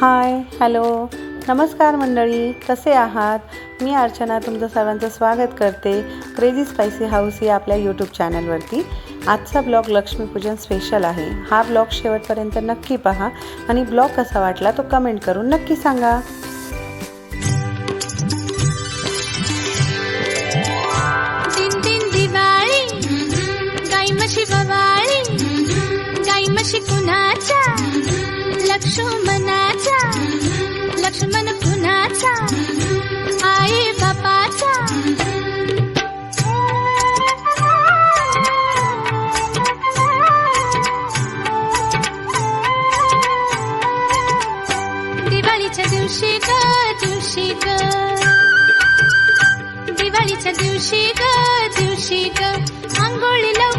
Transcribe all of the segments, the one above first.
Hi hello. नमस्कार मंडळी कसे आहात? मी अर्चना तुमचं सर्वांचं स्वागत करते. क्रेझी स्पायसी हाऊस या आपल्या यूट्यूब चॅनलवरती आजचा ब्लॉग लक्ष्मीपूजन स्पेशल आहे. हा ब्लॉग शेवटपर्यंत नक्की पहा आणि ब्लॉग कसा वाटला तो कमेंट करून नक्की सांगा. लक्ष्मणाचा लक्ष्मण कुणाचा आई बापाचा दिवाळीच्या दिवशी ग दिवशी ग दिवाळीच्या दिवशी ग दिवशी ग आंघोळीला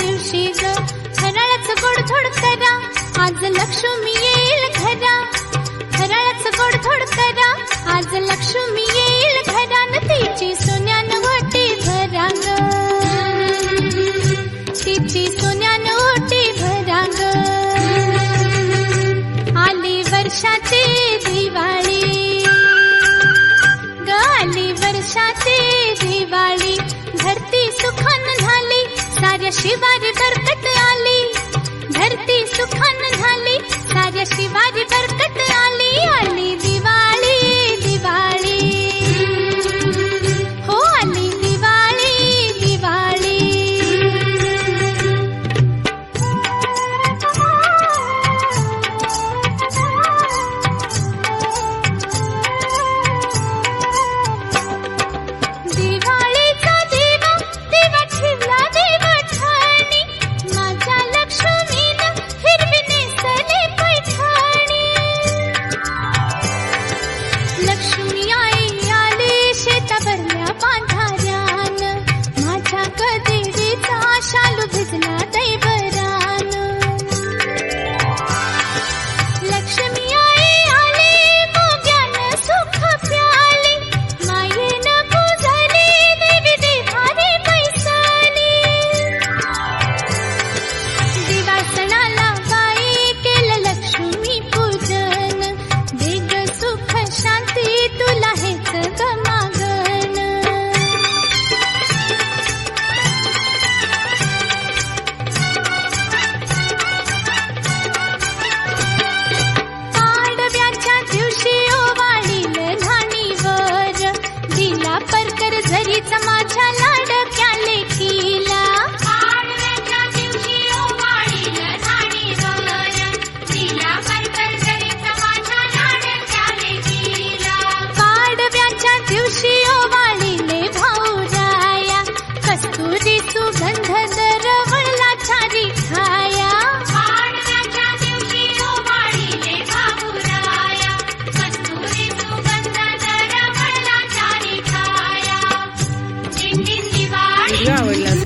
दिवशी ग. गोड थोड करा. आज लक्ष्मी येईल घरा. फराळाचं गोड थोड करा. आज लक्ष्मी शिवारी सरकट आले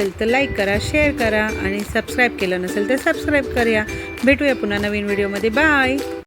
असेल तर लाईक करा शेअर करा आणि सबस्क्राईब केलं नसेल तर सबस्क्राईब करा भेटूया पुन्हा नवीन व्हिडिओमध्ये बाय